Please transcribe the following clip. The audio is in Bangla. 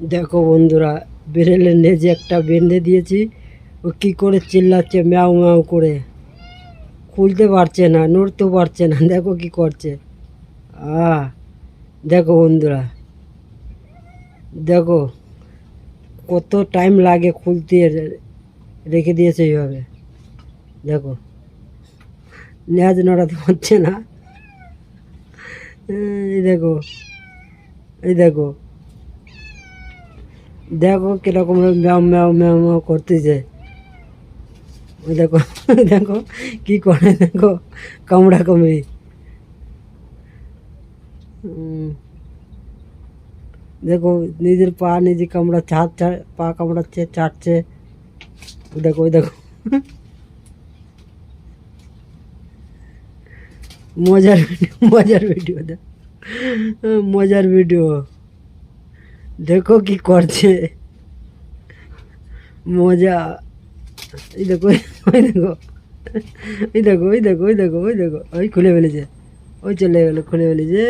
দেখো বন্ধুরা বেরেলের নেজে একটা বেঁধে দিয়েছি। ও কি করে চিল্লাচ্ছে, ম্যাও ম্যাও করে। খুলতে পারছে না নড়তেও পারছে না, দেখো কি করছে। আ, দেখো বন্ধুরা, দেখো কত টাইম লাগে খুলতে, রেখে দিয়েছে এইভাবে। দেখো ন্যাজ নড়াতে পারছে না। এই দেখো এই দেখো। দেখো কিরকম ম্যাও ম্যাও ম্যাও ম্যাও করতেছে ওই দেখো দেখো কি করে দেখো কামড়া কামড়ি উম, দেখো নিজের পা নিজে কামড়া ছাড় ছাড় পা কামড়াচ্ছে চাটছে ওই দেখো ওই দেখো মজার ভিডিও মজার ভিডিও দেখ মজার ভিডিও দেখো কি করছে। মজা। এই দেখো ওই দেখো ওই দেখো। ওই দেখো ওই দেখো ওই দেখো। ওই খুলে ফেলেছে। ওই চলে গেলো, খুলে ফেলেছে।